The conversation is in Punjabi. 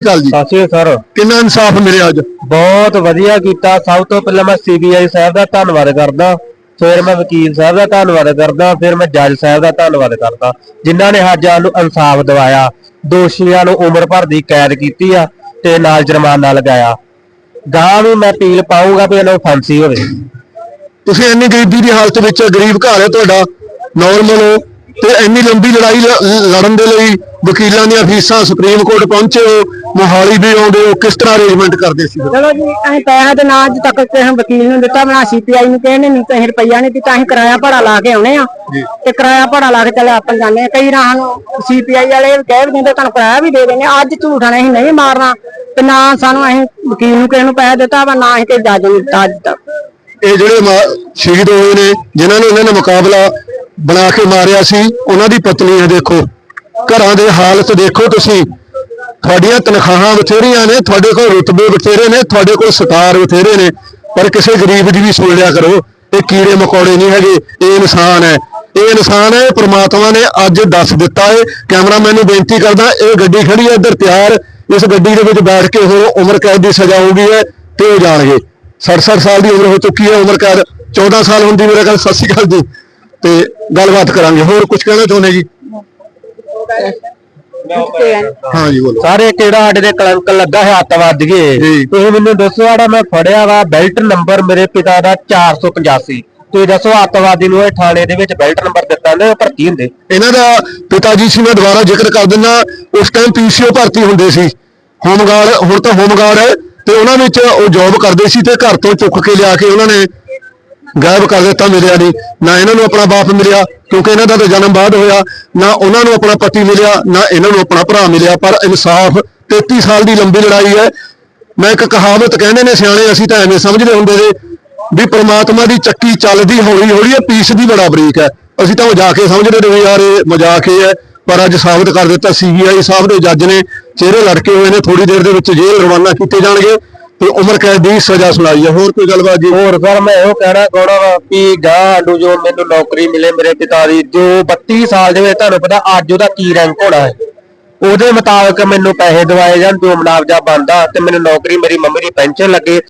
ਗੱਲ ਜੀ। ਸਾਸੀ ਸਰ ਕਿੰਨਾ ਇਨਸਾਫ ਮਿਲਿਆ ਅੱਜ? ਬਹੁਤ ਵਧੀਆ ਕੀਤਾ। ਸਭ ਤੋਂ ਪਹਿਲਾਂ ਮੈਂ ਸੀਬੀਆਈ ਸਾਹਿਬ ਦਾ ਧੰਨਵਾਦ ਕਰਦਾ। ਫਿਰ ਮੈਂ ਵਕੀਲ ਸਾਹਿਬ ਦਾ ਧੰਨਵਾਦ ਕਰਦਾ। ਫਿਰ ਮੈਂ ਜੱਜ ਸਾਹਿਬ ਦਾ ਧੰਨਵਾਦ ਕਰਦਾ। ਜਿਨ੍ਹਾਂ ਨੇ ਅੱਜ ਸਾਨੂੰ ਇਨਸਾਫ ਦਿਵਾਇਆ। ਦੋਸ਼ੀਆਂ ਨੂੰ ਉਮਰ ਭਰ ਦੀ ਕੈਦ ਕੀਤੀ ਆ ਤੇ ਨਾਲ ਜੁਰਮਾਨਾ ਲਗਾਇਆ। ਗਾਂ ਵੀ ਮੈਂ ਅਪੀਲ ਪਾਉਂਗਾ ਵੀ ਇਹਨਾਂ ਨੂੰ ਫਾਂਸੀ ਹੋਵੇ। ਤੁਸੀਂ ਇੰਨੀ ਗਰੀਬੀ ਦੀ ਹਾਲਤ ਵਿੱਚ ਗਰੀਬ ਘਰ ਹੈ ਤੁਹਾਡਾ ਨਾਰਮਲ ਹੋ ਤੇ ਇੰਨੀ ਲੰਬੀ ਲੜਾਈ ਲੜਨ ਦੇ ਲਈ ਵਕੀਲਾਂ ਦੀਆਂ ਫੀਸਾਂ ਸੁਪਰੀਮ ਕੋਰਟ ਪਹੁੰਚੇ ਹੋ ਮੋਹਾਲੀ ਵੀ ਆਉਂਦੇ ਹੋ ਕਿਸ ਤਰ੍ਹਾਂ ਅਰੇਂਜਮੈਂਟ ਕਰਦੇ ਸੀ? ਚਲੋ ਜੀ ਅਸੀਂ ਪੈਸਾ ਤੇ ਨਾ ਅੱਜ ਤੱਕ ਕਿਸੇ ਵਕੀਲ ਨੂੰ ਦਿੱਤਾ ਬਣਾ ਸੀਪੀਆਈ ਨੂੰ ਨੇ ਨਹੀਂ ਤੇ ਰੁਪਈਆ ਨਹੀਂ ਦਿੱਤਾ ਅਸੀਂ ਕਿਰਾਇਆ ਭਾੜਾ ਲਾ ਕੇ ਆਉਣੇ ਆ। ਤੇ ਕਿਰਾਇਆ ਭਾੜਾ ਲਾ ਕੇ ਚੱਲੇ ਆਪਾਂ ਜਾਂਦੇ ਆ। ਕਈ ਰਾਹ ਨੂੰ ਸੀਪੀਆਈ ਵਾਲੇ ਕਹਿ ਵੀ ਦਿੰਦੇ ਤੁਹਾਨੂੰ ਕਿਰਾਇਆ ਵੀ ਦੇ ਆ। ਅੱਜ ਝੂਠਾ ਨਹੀਂ ਨਹੀਂ ਮਾਰਨਾ। ਤੇ ਨਾ ਸਾਨੂੰ ਅਸੀਂ ਵਕੀਲ ਨੂੰ ਕਿਸੇ ਨੂੰ ਪੈਸਾ ਦਿੱਤਾ ਵਾ ਨਾ ਅਸੀਂ ਕਿਸੇ ਜੱਜ ਨੂੰ ਦਿੱਤਾ ਅੱਜ ਤੱਕ। ਇਹ ਜਿਹੜੇ ਸ਼ਹੀਦ ਹੋਏ ਨੇ ਜਿਨ੍ਹਾਂ ਨੇ ਇਹਨਾਂ ਨੇ ਮੁਕਾਬਲਾ ਬਣਾ ਕੇ ਮਾਰਿਆ ਸੀ ਉਹਨਾਂ ਦੀ ਪਤਨੀ ਹੈ ਦੇਖੋ। ਘਰਾਂ ਦੇ ਹਾਲਤ ਦੇਖੋ ਤੁਸੀਂ। ਤੁਹਾਡੀਆਂ ਤਨਖਾਹਾਂ ਬਥੇਰੀਆਂ ਨੇ, ਤੁਹਾਡੇ ਕੋਲ ਰੁਤਬੇ ਬਥੇਰੇ ਨੇ, ਤੁਹਾਡੇ ਕੋਲ ਸਤਾਰ ਬਥੇਰੇ ਨੇ। ਪਰ ਕਿਸੇ ਗਰੀਬ ਦੀ ਵੀ ਸੁਣ ਲਿਆ ਕਰੋ, ਇਹ ਕੀੜੇ ਮਕੌੜੇ ਨਹੀਂ ਹੈਗੇ, ਇਹ ਇਨਸਾਨ ਹੈ। ਇਹ ਇਨਸਾਨ ਹੈ, ਪ੍ਰਮਾਤਮਾ ਨੇ ਅੱਜ ਦੱਸ ਦਿੱਤਾ ਹੈ। ਕੈਮਰਾਮੈਨ ਨੂੰ ਬੇਨਤੀ ਕਰਦਾ, ਇਹ ਗੱਡੀ ਖੜੀ ਹੈ, ਇੱਧਰ ਤਿਆਰ। ਇਸ ਗੱਡੀ ਦੇ ਵਿੱਚ ਬੈਠ ਕੇ ਉਹ ਉਮਰ ਕੈਦ ਦੀ ਸਜ਼ਾ ਹੋਊਗੀ ਹੈ ਤੇ ਉਹ ਜਾਣਗੇ। 67 ਸਾਲ ਦੀ ਉਮਰ ਹੋ ਚੁੱਕੀ ਹੈ, ਉਮਰ ਕੈਦ 14 ਸਾਲ ਹੁੰਦੀ, ਮੇਰੇ ਖਿਆਲ ਸਤਿ ਸ਼੍ਰੀ ਅਕਾਲ ਜੀ। ਤੇ ਗੱਲਬਾਤ ਕਰਾਂਗੇ। ਹੋਰ ਕੁਝ ਕਹਿਣਾ ਚਾਹੁੰਦੇ ਜੀ? ਹਾਂ ਜੀ ਬੋਲੋ। ਸਾਰੇ ਕਿਹੜਾ ਸਾਡੇ ਦੇ ਕਲੰਕ ਲੱਗਾ ਹੈ ਅੱਤਵਾਦੀਏ ਜੀ। ਤੁਸੀਂ ਮੈਨੂੰ ਦੱਸੋ ਆੜਾ ਮੈਂ ਫੜਿਆ ਵਾ ਬੈਲਟ ਨੰਬਰ ਮੇਰੇ ਪਿਤਾ ਦਾ 485 ਤੁਸੀਂ ਦੱਸੋ ਅੱਤਵਾਦੀ ਨੂੰ ਇਹ ਥਾਣੇ ਦੇ ਵਿੱਚ ਬੈਲਟ ਨੰਬਰ ਦਿੱਤਾ ਨੇ ਭਰਤੀ ਹੁੰਦੇ? ਇਹਨਾਂ ਦਾ ਪਿਤਾ ਜੀ ਸੀ ਮੈਂ ਦੁਬਾਰਾ ਜ਼ਿਕਰ ਕਰ ਦਿੰਦਾ ਉਸ ਟਾਈਮ ਪੀਸੀਓ ਭਰਤੀ ਹੁੰਦੇ ਸੀ। ਹੋਮਗਾਰਡ ਹੁਣ ਤਾਂ ਹੋਮਗਾਰਡ ਹੈ ਤੇ ਉਹਨਾਂ ਵਿੱਚ ਉਹ ਜੌਬ ਕਰਦੇ ਸੀ ਤੇ ਘਰ ਤੋਂ ਚੁੱਕ ਕੇ ਲਿਆ ਕੇ ਉਹਨਾਂ ਨੇ ਗਾਇਬ ਕਰ ਦਿੱਤਾ ਮਿਲਿਆ ਨਹੀਂ। ਨਾ ਇਹਨਾਂ ਨੂੰ ਆਪਣਾ ਬਾਪ ਮਿਲਿਆ, ਕਿਉਂਕਿ ਇਹਨਾਂ ਦਾ ਤਾਂ ਜਨਮ ਬਾਅਦ ਹੋਇਆ। ਨਾ ਉਹਨਾਂ ਨੂੰ ਆਪਣਾ ਪਤੀ ਮਿਲਿਆ, ਨਾ ਇਹਨਾਂ ਨੂੰ ਆਪਣਾ ਭਰਾ ਮਿਲਿਆ। ਪਰ ਇਨਸਾਫ 33 ਸਾਲ ਦੀ ਲੰਬੀ ਲੜਾਈ ਹੈ। ਮੈਂ ਇੱਕ ਕਹਾਵਤ ਕਹਿੰਦੇ ਨੇ ਸਿਆਣੇ, ਅਸੀਂ ਤਾਂ ਐਵੇਂ ਸਮਝਦੇ ਹੁੰਦੇ ਸੀ ਵੀ ਪ੍ਰਮਾਤਮਾ ਦੀ ਚੱਕੀ ਚੱਲਦੀ ਹੌਲੀ ਹੌਲੀ ਹੈ, ਪੀਸ ਦੀ ਬੜਾ ਬਰੀਕ ਹੈ। ਅਸੀਂ ਤਾਂ ਮਜ਼ਾਕ ਕੇ ਸਮਝਦੇ ਨੇ ਯਾਰ ਇਹ ਮਜ਼ਾਕ ਹੀ ਹੈ, ਪਰ ਅੱਜ ਸਾਬਤ ਕਰ ਦਿੱਤਾ ਸੀਬੀਆਈ ਸਾਹਿਬ ਦੇ ਜੱਜ ਨੇ, ਚਿਹਰੇ ਲੜਕੇ ਹੋਏ ਨੇ ਥੋੜੀ ਦੇਰ ਦੇ ਵਿੱਚ ਜੇਲ੍ਹ ਰਵਾਨਾ ਕੀਤੇ ਜਾਣਗੇ। ਤੇ ਉਮਰ ਕੈਦ ਦੀ ਸਜ਼ਾ ਸੁਣਾਈ ਹੈ। ਹੋਰ ਕੋਈ ਗੱਲਬਾਤ ਜੀ? ਹੋਰ ਸਰ, ਮੈਂ ਇਹੋ ਕਹਿਣਾ ਚਾਹੁੰਦਾ ਵਾ ਕਿ ਗਾਂ ਨੂੰ ਜੋ ਮੈਨੂੰ ਨੌਕਰੀ ਮਿਲੇ ਮੇਰੇ ਪਿਤਾ ਦੀ, ਜੋ 32 ਸਾਲ ਦੇ ਵਿੱਚ ਤੁਹਾਨੂੰ ਪਤਾ ਅੱਜ ਉਹਦਾ ਕੀ ਰੈਂਕ ਹੋਣਾ ਹੈ। ਉਹਦੇ ਮੁਤਾਬਕ ਮੈਨੂੰ ਪੈਸੇ ਦਿਵਾਏ ਜਾਣ, ਜੋ ਮੁਆਵਜ਼ਾ ਬਣਦਾ ਤੇ ਮੈਨੂੰ ਨੌਕਰੀ, ਮੇਰੀ ਮੰਮੀ ਦੀ ਪੈਨਸ਼ਨ ਲੱਗੇ।